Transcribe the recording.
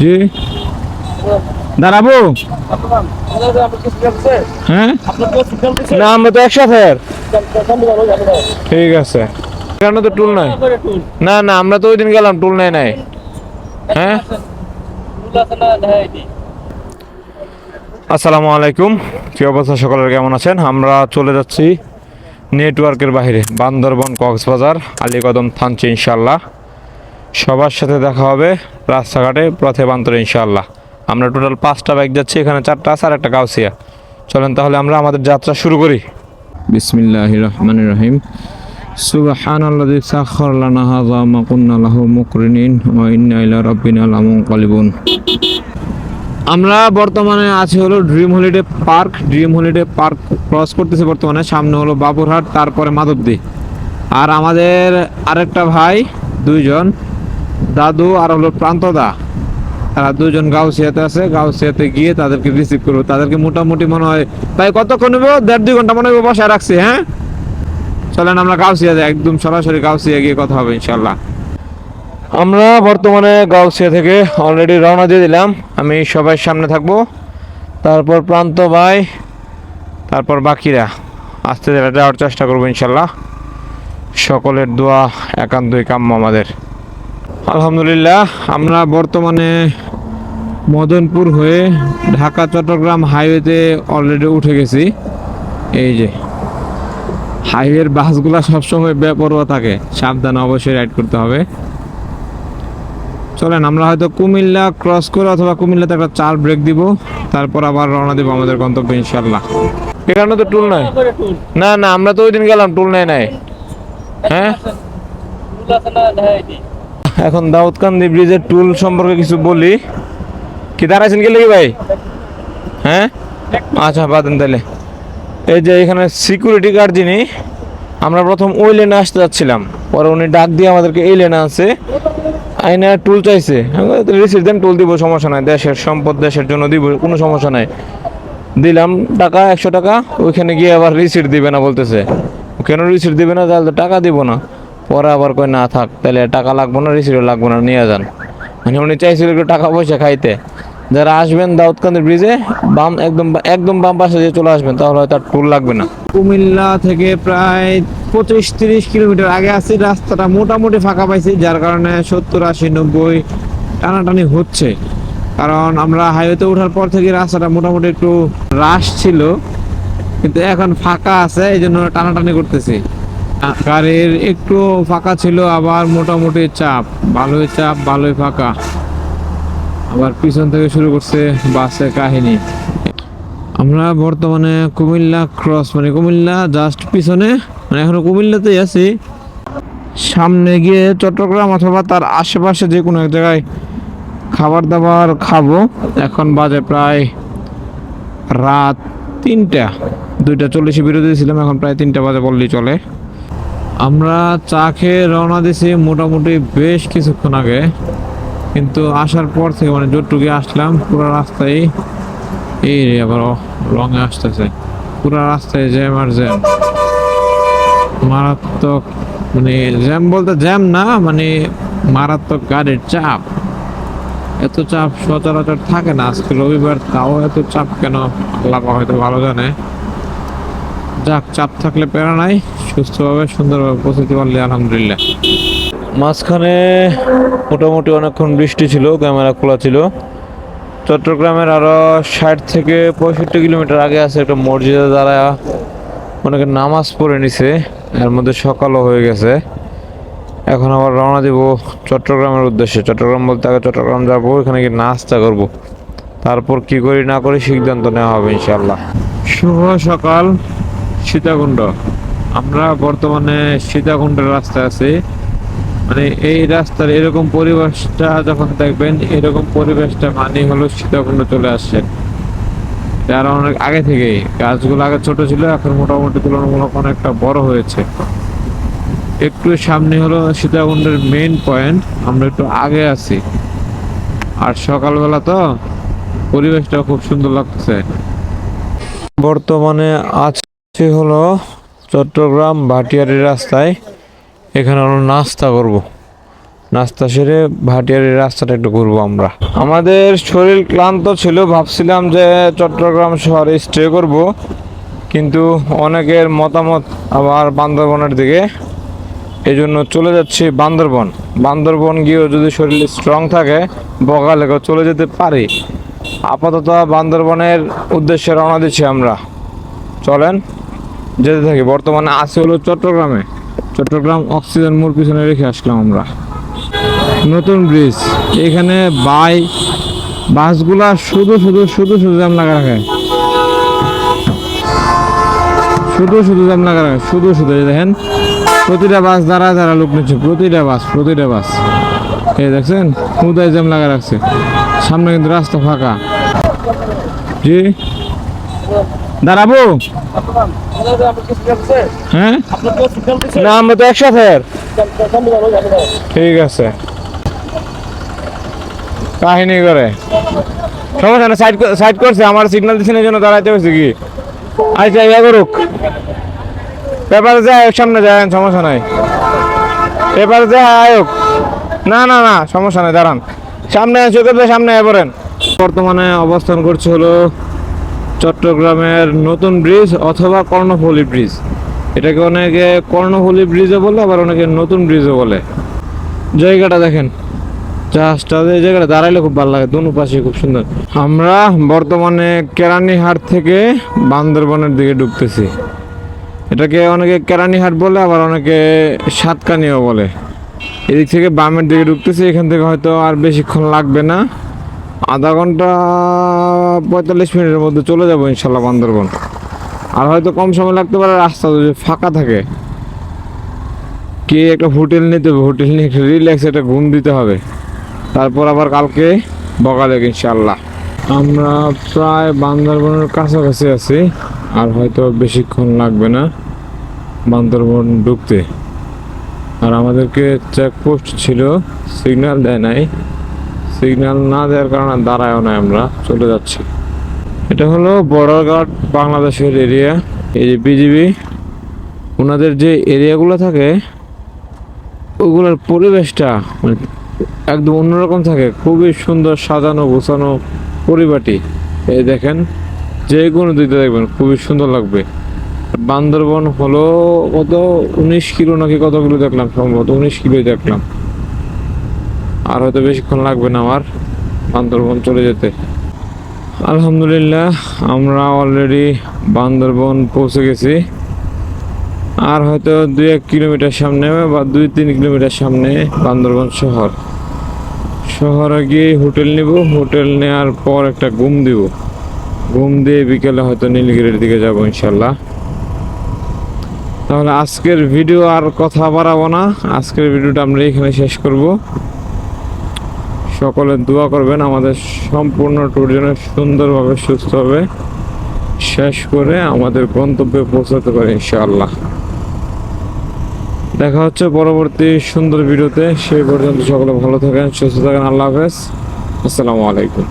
জি। দাঁড়াবো? হ্যাঁ? না, আমরা তো একসাথে ঠিক আছে। কেন তো টুল নাই। না না, আমরা তো ওই দিন গেলাম, টুল নাই নাই। হ্যাঁ? আসসালামু আলাইকুম। কি অবস্থা? সকলের কেমন আছেন? আমরা চলে যাচ্ছি নেটওয়ার্কের বাইরে, বান্দরবন কক্সবাজার, আলীকদম থানচি ইনশাল্লাহ সবার সাথে দেখা হবে রাস্তাঘাটে পথে বান্তরে ইনশাল্লাহ আমরা টোটাল পাঁচটা বাইক যাচ্ছি, এখানে চারটা আছে আর একটা কাউসিয়া। চলেন তাহলে আমরা আমাদের যাত্রা শুরু করি। বিসমিল্লাহ রহমান রহিম। সুবহান আল্লাযী সাখার লানা হাযা মা কুন্না লাহু মুকরিনিন ওয়া ইন্না লামুনকালিবুন। আমরা বর্তমানে আছি হলো dream holiday park dream holiday park cross করতেছি বর্তমানে, সামনে হলো বাবুরহাট, তারপরে মাধবদী। আর আমাদের আরেকটা ভাই, দুইজন। দাদু আর হলো প্রান্তদা তারা দুজন গাউসিয়াতে আছে, গাউসিয়াতে গিয়ে তাদেরকে রিসিভ করব। তাদেরকে মোটামুটি মনে হয়, ভাই কতক্ষণ নেব দেড় দুই ঘণ্টা মনে হয় বসায় রাখছি হ্যাঁ? চলেন আমরা গাউসিয়া যাই, একদম সরাসরি গাউসিয়া গিয়ে কথা হবে ইনশাল্লাহ আমরা বর্তমানে গাউসিয়া থেকে অলরেডি রওনা দিয়ে দিলাম। আমি সবাই সামনে থাকব। তারপর প্রান্ত ভাই, তারপর বাকিরা। আস্তে যাওয়ার চেষ্টা করব ইনশাল্লাহ সকলের দোয়া একান্তই কাম্য আমাদের। আলহামদুলিল্লাহ, আমরা বর্তমানে মদনপুর হয়ে ঢাকা, চট্টগ্রাম হাইওয়েতে অলরেডি উঠে গেছি। এই যে, হাইওয়ের বাসগুলা সবসময় বেপরোয়া থাকে, সাবধানে অবশ্যই রাইড করতে হবে। চলেন, আমরা হয়তো কুমিল্লা ক্রস করে অথবা কুমিল্লাতে একটা চার ব্রেক দিব, তারপর আবার রওনা দিব আমাদের গন্তব্যে ইনশাল্লাহ এখানে তো টুল নাই। না না, আমরা তো ওই দিন গেলাম টুল নাই নাই। হ্যাঁ? এখন দাউদকান্দি ব্রিজের টুল সম্পর্কে কিছু বলি। কি দাঁড়াইছেন কি ভাই? হ্যাঁ? আচ্ছা বাদেন তাহলে এই যে এখানে সিকিউরিটি গার্ড যিনি, আমরা প্রথম ওই লেনে আসতে যাচ্ছিলাম। পরে উনি ডাক দিয়ে আমাদেরকে এই লেনে আছে আইনা টুল চাইছে। রিসিট দেন টুল দিব, সমস্যা নাই। দেশের সম্পদ, দেশের জন্য দিব, কোনো সমস্যা নাই। দিলাম, টাকা, একশো টাকা, ওইখানে গিয়ে আবার রিসিট দিবে না বলতেছে। কেন রিসিট দিবে না? তাহলে টাকা দিব না। পরে আবার কই না, থাক, তাহলে টাকা লাগবো না রিসিটও লাগবো না, নিয়ে যান। মানে উনি চাইছিল একটু টাকা পয়সা খাইতে। যারা আসবেন দাউদকান্দি ব্রিজে বাম, একদম একদম বাম পাশে দিয়ে চলে আসবেন, তাহলে হয়তো আর টুল লাগবে না। কুমিল্লা থেকে প্রায় পঁচিশ তিরিশ কিলোমিটার আগে আছি, রাস্তাটা মোটামুটি ফাঁকা পাইছি, যার কারণে সত্তর, আশি, নব্বই টানাটানি হচ্ছে। কারণ আমরা হাইওয়েতে ওঠার পর থেকে রাস্তাটা মোটামুটি একটু রাশ ছিল, কিন্তু এখন ফাঁকা আছে এই জন্য টানাটানি করতেছি। গাড়ির একটু ফাঁকা ছিল, আবার মোটামুটি চাপ। ভালোই চাপ, ভালোই ফাঁকা। আবার পিছন থেকে শুরু করছে বাসের কাহিনী। আমরা বর্তমানে কুমিল্লা ক্রস মানে কুমিল্লা জাস্ট পিছনে মানে এখনও কুমিল্লাতেই আছি। সামনে গিয়ে চট্টগ্রাম অথবা তার আশেপাশে যে কোনো এক জায়গায় খাবার দাবার খাব। এখন বাজে প্রায় রাত তিনটা, দুইটা চল্লিশে বিরতি ছিলাম এখন প্রায় তিনটা বাজে বললেই চলে। আমরা চা খেয়ে রওনা দিছি মোটামুটি বেশ কিছুক্ষণ আগে। কিন্তু আসার পর থেকে মানে যতটুকু আসলাম, পুরো রাস্তায় এই রে আবার রঙে আসতেছে। পুরো রাস্তায় জ্যাম আর জ্যাম। মারাত্মক মানে জ্যাম বলতে জ্যাম না মানে মারাত্মক গাড়ির চাপ। এত চাপ সচরাচর থাকে না আজকে রবিবার, তাও এত চাপ কেন? আল্লাহ হয়তো ভালো জানে। যাক চাপ থাকলে প্যারা নাই সুস্থভাবে সুন্দরভাবে পৌঁছতে পারলে আলহামদুলিল্লাহ। মাঝখানে মোটামুটি অনেকক্ষণ বৃষ্টি ছিল ক্যামেরা খোলা ছিল। চট্টগ্রামের আরও ষাট থেকে পঁয়ষট্টি কিলোমিটার আগে আছে একটা মসজিদে দ্বারা অনেকে নামাজ পড়ে নিছে এর মধ্যে সকালও হয়ে গেছে। এখন আবার রওনা দিব চট্টগ্রামের উদ্দেশ্যে। চট্টগ্রাম বলতে আগে চট্টগ্রাম যাব এখানে গিয়ে নাস্তা করব। তারপর কি করি না করি সিদ্ধান্ত নেওয়া হবে ইনশাল্লাহ শুভ সকাল। সীতাকুণ্ড। আমরা বর্তমানে সীতাকুণ্ডের রাস্তায় আছি। মানে এই রাস্তার এরকম পরিবেশটা যখন দেখবেন, এরকম পরিবেশটা মানে হলো সীতাকুণ্ড চলে আসছে। তার অনেক আগে থেকেই। গাছগুলো আগে ছোট ছিল, এখন মোটামুটি তুলনামূলক অনেকটা বড় হয়েছে। একটু সামনে হলো সীতাকুণ্ডের মেইন পয়েন্ট আমরা একটু আগে আছি। আর সকালবেলা তো পরিবেশটা খুব সুন্দর লাগতেছে। বর্তমানে আছে হলো চট্টগ্রাম ভাটিয়ারি রাস্তায় এখানে হলো নাস্তা করব। নাস্তা সেরে ভাটিয়ারির রাস্তাটা একটু ঘুরবো আমরা। আমাদের শরীর ক্লান্ত ছিল, ভাবছিলাম যে চট্টগ্রাম শহরে স্টে করব, কিন্তু অনেকের মতামত আবার বান্দরবনের দিকে। এই জন্য চলে যাচ্ছি বান্দরবন। বান্দরবন গিয়েও যদি শরীর স্ট্রং থাকে বগালেগা চলে যেতে পারি। আপাতত বান্দরবনের উদ্দেশ্যে রওনা দিচ্ছি আমরা। চলেন। যেতে থাকি। বর্তমানে আছি হলো চট্টগ্রামে। চট্টগ্রাম অক্সিজেন মোড় পিছনে রেখে আসলাম আমরা। নতুন ব্রিজ এখানে বাই, বাসগুলা শুধু শুধু শুধু শুধু জ্যাম লাগা রাখে। শুধু শুধু জ্যাম লাগা রাখে। শুধু শুধু দেখেন। প্রতিটা বাস দ্বারা যারা লোক নিচ্ছে, প্রতিটা বাস প্রতিটা বাস। এই দেখছেন? হুদায় জ্যাম লাগা রাখছে। সামনে কিন্তু রাস্তা ফাঁকা। জি? দাঁড়াবো? হ্যাঁ? না, আমরা তো একসাথে। ঠিক আছে। কাহিনী করে। সমস্যা না সাইড করছে, আমার এই জন্য দাঁড়াইতে হয়েছে কি? আচ্ছা ইয়া করুক পেপারে যায় সামনে যায় সমস্যা নাই। পেপারে যায় আয়োগ না না না, সমস্যা নাই, দাঁড়ান। সামনে দিয়ে সামনে পড়েন। বর্তমানে অবস্থান করছে হলো চট্টগ্রামের নতুন ব্রিজ অথবা কর্ণফুলী ব্রিজ। এটাকে অনেকে কর্ণফুলী ব্রিজও বলে, আবার অনেকে নতুন ব্রিজও বলে। জায়গাটা দেখেন। জাহাজটা এই জায়গাটা দাঁড়াইলে খুব ভালো লাগে, দুনো পাশে খুব সুন্দর। আমরা বর্তমানে কেরানীহাট থেকে বান্দরবনের দিকে ঢুকতেছি। এটাকে অনেকে কেরানীহাট বলে, আবার অনেকে সাতকানিও বলে। এদিক থেকে বামের দিকে ঢুকতেছি, এখান থেকে হয়তো আর বেশিক্ষণ লাগবে না। আধা ঘণ্টা পঁয়তাল্লিশ মিনিটের মধ্যে চলে যাব ইনশাল্লাহ বান্দরবন। আর হয়তো কম সময় লাগতে পারে রাস্তা যদি ফাঁকা থাকে। কে একটা হোটেল নিতে হবে, হোটেল নিয়ে একটা রিল্যাক্স একটা ঘুম দিতে হবে। তারপর আবার কালকে বকালে ইনশাল্লাহ। আমরা প্রায় বান্দরবনের কাছাকাছি আছি, আর হয়তো বেশিক্ষণ লাগবে না বান্দরবন ঢুকতে। আর আমাদেরকে চেকপোস্ট ছিল সিগন্যাল দেয় নাই। সিগন্যাল না দেওয়ার কারণে দাঁড়ায়ও না আমরা, চলে যাচ্ছি। এটা হলো বর্ডার গার্ড বাংলাদেশের এরিয়া এই যে বিজিবি ওনাদের যে এরিয়াগুলো থাকে, ওগুলোর পরিবেশটা মানে একদম অন্যরকম থাকে। খুবই সুন্দর সাজানো, গোছানো পরিপাটি। এই দেখেন, যে কোনো দিকে দেখবেন, খুবই সুন্দর লাগবে। বান্দরবন হলো কত, উনিশ কিলো নাকি কত কিলো দেখলাম সম্ভবত, উনিশ কিলোই দেখলাম। আর হয়তো বেশিক্ষণ লাগবে না আমার বান্দরবন চলে যেতে। আলহামদুলিল্লাহ, আমরা অলরেডি বান্দরবন পৌঁছে গেছি। আর হয়তো দুই এক কিলোমিটার সামনে বা দুই তিন কিলোমিটার সামনে বান্দরবন শহর। শহরে গিয়ে হোটেল নিব, হোটেল নেওয়ার পর একটা ঘুম দিব। ঘুম দিয়ে বিকেলে হয়তো নীলগিরির দিকে যাব ইনশাল্লাহ তাহলে আজকের ভিডিও আর কথা বাড়াবো না। আজকের ভিডিওটা আমরা এখানে শেষ করব। সকলে দোয়া করবেন, আমাদের সম্পূর্ণ ট্যুর যেন সুন্দরভাবে সুস্থভাবে শেষ করে আমাদের গন্তব্যে পৌঁছাতে পারে ইনশাআল্লাহ। দেখা হচ্ছে পরবর্তী সুন্দর ভিডিওতে। সেই পর্যন্ত সকলে ভালো থাকেন, সুস্থ থাকেন। আল্লাহ হাফেজ। আসসালামু আলাইকুম।